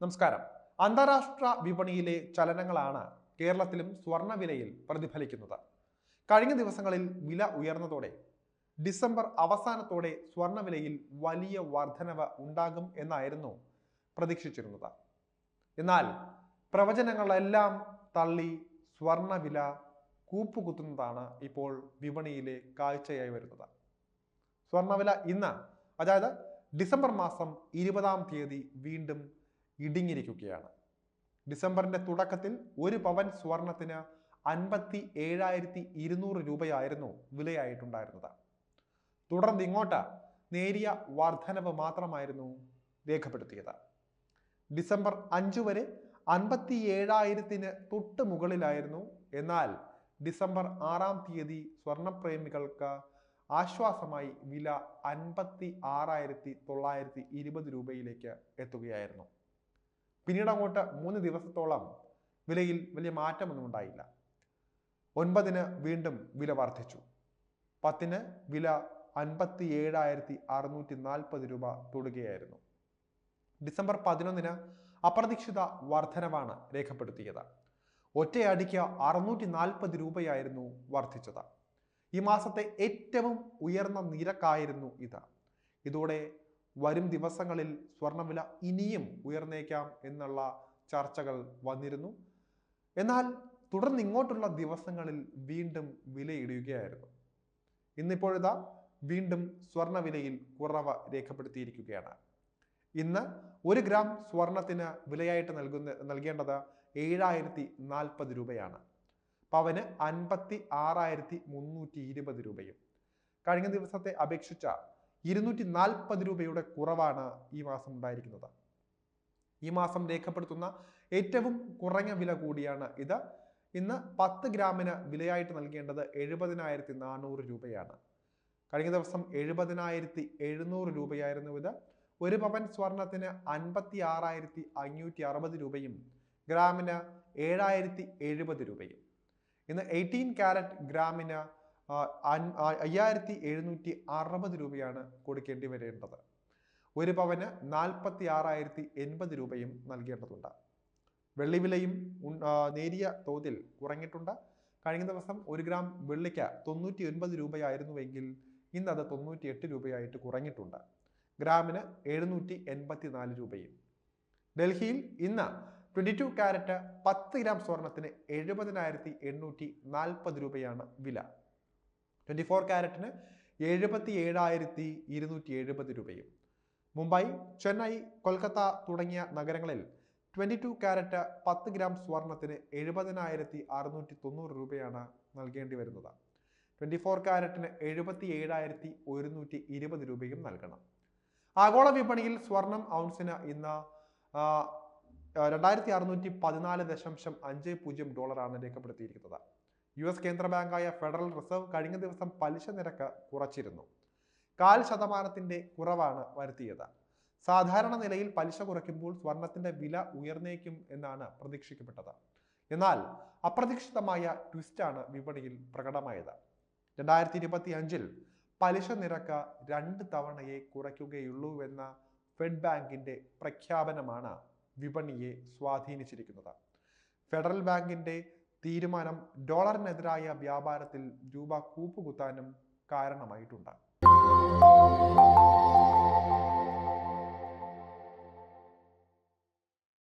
നമസ്കാരം. അന്താരാഷ്ട്ര വിപണിയിലെ ചലനങ്ങളാണ് കേരളത്തിലും സ്വർണവിലയിൽ പ്രതിഫലിക്കുന്നത്. കഴിഞ്ഞ ദിവസങ്ങളിൽ വില ഉയർന്നതോടെ ഡിസംബർ അവസാനത്തോടെ സ്വർണവിലയിൽ വലിയ വർധനവ് ഉണ്ടാകും എന്നായിരുന്നു പ്രതീക്ഷിച്ചിരുന്നത്. എന്നാൽ പ്രവചനങ്ങളെല്ലാം തള്ളി സ്വർണവില കൂപ്പുകുത്തുന്നതാണ് ഇപ്പോൾ വിപണിയിലെ കാഴ്ചയായി വരുന്നത്. സ്വർണവില ഇന്ന് അതായത് ഡിസംബർ മാസം ഇരുപതാം തീയതി വീണ്ടും ഇടിഞ്ഞിരിക്കുകയാണ് ഡിസംബറിന്റെ തുടക്കത്തിൽ ഒരു പവൻ സ്വർണത്തിന് അൻപത്തി ഏഴായിരത്തി ഇരുന്നൂറ് രൂപയായിരുന്നു വിലയായിട്ടുണ്ടായിരുന്നത്. തുടർന്ന് ഇങ്ങോട്ട് നേരിയ വർധനവ് മാത്രമായിരുന്നു രേഖപ്പെടുത്തിയത്. ഡിസംബർ അഞ്ച് വരെ അൻപത്തി ഏഴായിരത്തിന് തൊട്ട് മുകളിലായിരുന്നു. എന്നാൽ ഡിസംബർ ആറാം തീയതി സ്വർണപ്രേമികൾക്ക് ആശ്വാസമായി വില അൻപത്തി ആറായിരത്തി തൊള്ളായിരത്തി ഇരുപത് രൂപയിലേക്ക് എത്തുകയായിരുന്നു. പിന്നീട് അങ്ങോട്ട് മൂന്ന് ദിവസത്തോളം വിലയിൽ വലിയ മാറ്റമൊന്നും ഉണ്ടായില്ല. ഒൻപതിന് വീണ്ടും വില വർദ്ധിച്ചു. പത്തിന് വില അൻപത്തി ഏഴായിരത്തി അറുന്നൂറ്റി നാൽപ്പത് രൂപ തൊടുകയായിരുന്നു. ഡിസംബർ പതിനൊന്നിന് അപ്രതീക്ഷിത വർധനവാണ് രേഖപ്പെടുത്തിയത്. ഒറ്റയടിക്ക് അറുന്നൂറ്റി നാൽപ്പത് രൂപയായിരുന്നു വർദ്ധിച്ചത്. ഈ മാസത്തെ ഏറ്റവും ഉയർന്ന നിരക്കായിരുന്നു ഇത്. ഇതോടെ വരും ദിവസങ്ങളിൽ സ്വർണവില ഇനിയും ഉയർന്നേക്കാം എന്നുള്ള ചർച്ചകൾ വന്നിരുന്നു. എന്നാൽ തുടർന്ന് ഇങ്ങോട്ടുള്ള ദിവസങ്ങളിൽ വീണ്ടും വിലയിടുകയായിരുന്നു. ഇന്നിപ്പോഴിതാ വീണ്ടും സ്വർണവിലയിൽ കുറവ് രേഖപ്പെടുത്തിയിരിക്കുകയാണ്. ഇന്ന് ഒരു ഗ്രാം സ്വർണത്തിന് വിലയായിട്ട് നൽകുന്ന നൽകേണ്ടത് ഏഴായിരത്തി നാൽപ്പത് രൂപയാണ്. പവന് അൻപത്തി ആറായിരത്തി മുന്നൂറ്റി ഇരുപത് രൂപയും. കഴിഞ്ഞ ദിവസത്തെ അപേക്ഷിച്ച ഇരുന്നൂറ്റി നാൽപ്പത് രൂപയുടെ കുറവാണ് ഈ മാസം ഉണ്ടായിരിക്കുന്നത്. ഈ മാസം രേഖപ്പെടുത്തുന്ന ഏറ്റവും കുറഞ്ഞ വില കൂടിയാണ് ഇത്. ഇന്ന് പത്ത് ഗ്രാമിന് വിലയായിട്ട് നൽകേണ്ടത് എഴുപതിനായിരത്തി നാനൂറ് രൂപയാണ്. കഴിഞ്ഞ ദിവസം എഴുപതിനായിരത്തി എഴുന്നൂറ് രൂപയായിരുന്നു ഇത്. ഒരു പവൻ സ്വർണത്തിന് അൻപത്തി ആറായിരത്തി അഞ്ഞൂറ്റി അറുപത് രൂപയും ഗ്രാമിന് ഏഴായിരത്തി എഴുപത് രൂപയും. ഇന്ന് എയ്റ്റീൻ ക്യാരറ്റ് ഗ്രാമിന് അയ്യായിരത്തി എഴുന്നൂറ്റി അറുപത് രൂപയാണ് കൊടുക്കേണ്ടി വരേണ്ടത്. ഒരു പവന് നാൽപ്പത്തി ആറായിരത്തി എൺപത് രൂപയും നൽകേണ്ടതുണ്ട്. വെള്ളി വിലയും നേരിയ തോതിൽ കുറഞ്ഞിട്ടുണ്ട്. കഴിഞ്ഞ ദിവസം ഒരു ഗ്രാം വെള്ളിക്ക് തൊണ്ണൂറ്റി ഒൻപത് രൂപയായിരുന്നുവെങ്കിൽ ഇന്ന് അത് തൊണ്ണൂറ്റി എട്ട് രൂപയായിട്ട് കുറഞ്ഞിട്ടുണ്ട്. ഗ്രാമിന് എഴുന്നൂറ്റി എൺപത്തി നാല് രൂപയും. ഡൽഹിയിൽ ഇന്ന് ട്വന്റി ടു ക്യാരറ്റ് പത്ത് ഗ്രാം സ്വർണത്തിന് എഴുപതിനായിരത്തി എണ്ണൂറ്റി നാൽപ്പത് രൂപയാണ് വില. ട്വന്റി ഫോർ ക്യാരറ്റിന് എഴുപത്തി ഏഴായിരത്തി ഇരുന്നൂറ്റി എഴുപത് രൂപയും. മുംബൈ ചെന്നൈ കൊൽക്കത്ത തുടങ്ങിയ നഗരങ്ങളിൽ ട്വന്റി ടു ക്യാരറ്റ് പത്ത് ഗ്രാം സ്വർണത്തിന് എഴുപതിനായിരത്തി അറുന്നൂറ്റി തൊണ്ണൂറ് രൂപയാണ് നൽകേണ്ടി വരുന്നത്. ട്വന്റി ഫോർ ക്യാരറ്റിന് എഴുപത്തി ഏഴായിരത്തി ഒരുന്നൂറ്റി ഇരുപത് രൂപയും നൽകണം. ആഗോള വിപണിയിൽ സ്വർണം ഔൺസിന് ഇന്ന് രണ്ടായിരത്തി അറുന്നൂറ്റി പതിനാല് ദശാംശം അഞ്ച് പൂജ്യം ഡോളറാണ് രേഖപ്പെടുത്തിയിരിക്കുന്നത്. യു എസ് കേന്ദ്ര ബാങ്കായ ഫെഡറൽ റിസർവ് കഴിഞ്ഞ ദിവസം പലിശ നിരക്ക് കുറച്ചിരുന്നു. കാൽ ശതമാനത്തിന്റെ കുറവാണ് വരുത്തിയത്. സാധാരണ നിലയിൽ പലിശ കുറയ്ക്കുമ്പോൾ സ്വർണത്തിന്റെ വില ഉയർന്നേക്കും എന്നാണ് പ്രതീക്ഷിക്കപ്പെട്ടത്. എന്നാൽ അപ്രതീക്ഷിതമായ ട്വിസ്റ്റാണ് വിപണിയിൽ പ്രകടമായത്. രണ്ടായിരത്തി ഇരുപത്തി അഞ്ചിൽ പലിശ നിരക്ക് രണ്ട് തവണയെ കുറയ്ക്കുകയുള്ളൂവെന്ന ഫെഡ് ബാങ്കിന്റെ പ്രഖ്യാപനമാണ് വിപണിയെ സ്വാധീനിച്ചിരിക്കുന്നത്. ഫെഡറൽ ബാങ്കിന്റെ തീരുമാനം ഡോളറിനെതിരായ വ്യാപാരത്തിൽ രൂപ കൂപ്പുകുത്താനും കാരണമായിട്ടുണ്ട്.